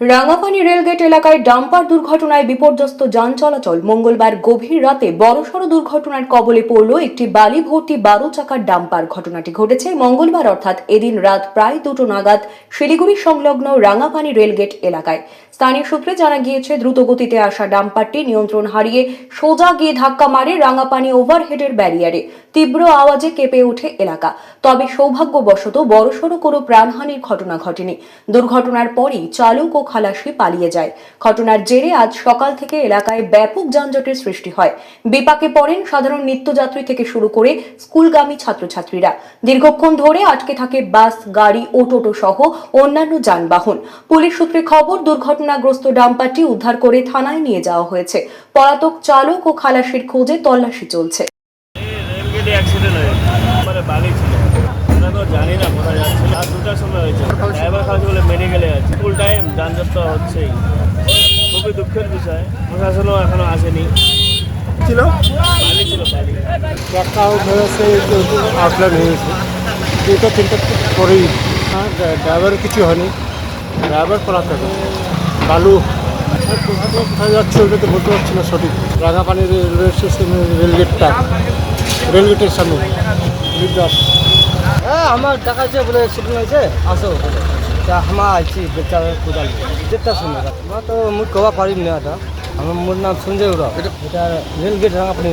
Rangapani rail gate এলাকায় dumper দুর্ঘটনায় বিপর্যস্ত যান চলাচল। মঙ্গলবার গভীর রাতে বড়সড় দুর্ঘটনার কবলে পড়ল একটি বালি ভর্তি বারো চাকার ডাম্পার। ঘটনাটি ঘটেছে মঙ্গলবার অর্থাৎ এদিন রাত প্রায় দুটো নাগাদ শিলিগুড়ি সংলগ্ন রাঙাপানি রেলগেট এলাকায়। স্থানীয় সূত্রে জানা গিয়েছে দ্রুত গতিতে আসা ডাম্পারটি নিয়ন্ত্রণ হারিয়ে সোজা গিয়ে ধাক্কা মারে রাঙাপানি ওভারহেডের ব্যারিয়ারে। তীব্র আওয়াজে কেঁপে ওঠে এলাকা। তবে সৌভাগ্যবশত বড়সড় কোনো প্রাণহানির ঘটনা ঘটেনি। দুর্ঘটনার পরই চালক ও খালাসি পালিয়ে যায়। ঘটনার জেরে আজ সকাল থেকে এলাকায় ব্যাপক যানজটের সৃষ্টি হয়। বিপাকে পড়েন সাধারণ নিত্যযাত্রী থেকে শুরু করে স্কুলগামী ছাত্রছাত্রীরা। দীর্ঘক্ষণ ধরে আটকে থাকে বাস, গাড়ি ও টোটো সহ অন্যান্য যানবাহন। পুলিশ সূত্রে খবর, দুর্ঘটনাগ্রস্ত ডাম্পারটি উদ্ধার করে থানায় নিয়ে যাওয়া হয়েছে। পলাতক চালক ও খালাসির খোঁজে তল্লাশি চলছে। রেলগেটে অ্যাক্সিডেন্ট হয়েছে। হয়েছে। ড্রাইভার খালাসি বলে মেডিকেলে আছে ফুল টাইম যানজট তো হচ্ছেই। খুবই দুঃখের বিষয়। প্রশাসনও এখনও আসেনি। ছিল? ট্রাকটাও ধরেছে আউটলাইন হয়েছে দুটো তিনটে পরেই হ্যাঁ ড্রাইভারের কিছু হয়নি। ড্রাইভার পড়াতে বালু। আর কোথায় কোথায় যাচ্ছে ওটা তো বলতে পারছি না সঠিক। রাঙাপানি রেলওয়ে স্টেশন রেলগেটটা। রেলগেটের সামনে। বিদ্যাস হ্যাঁ আমার দেখা যাচ্ছে বলে শুটিং আছে আসো বলে তা আমার আছি বেচার কোদাল। যেটা শুনে আমরা তো মুখ কবা পারি না এটা। আমার মোর নাম সঞ্জয় ওরা এটা রেলগেট রাঙাপানি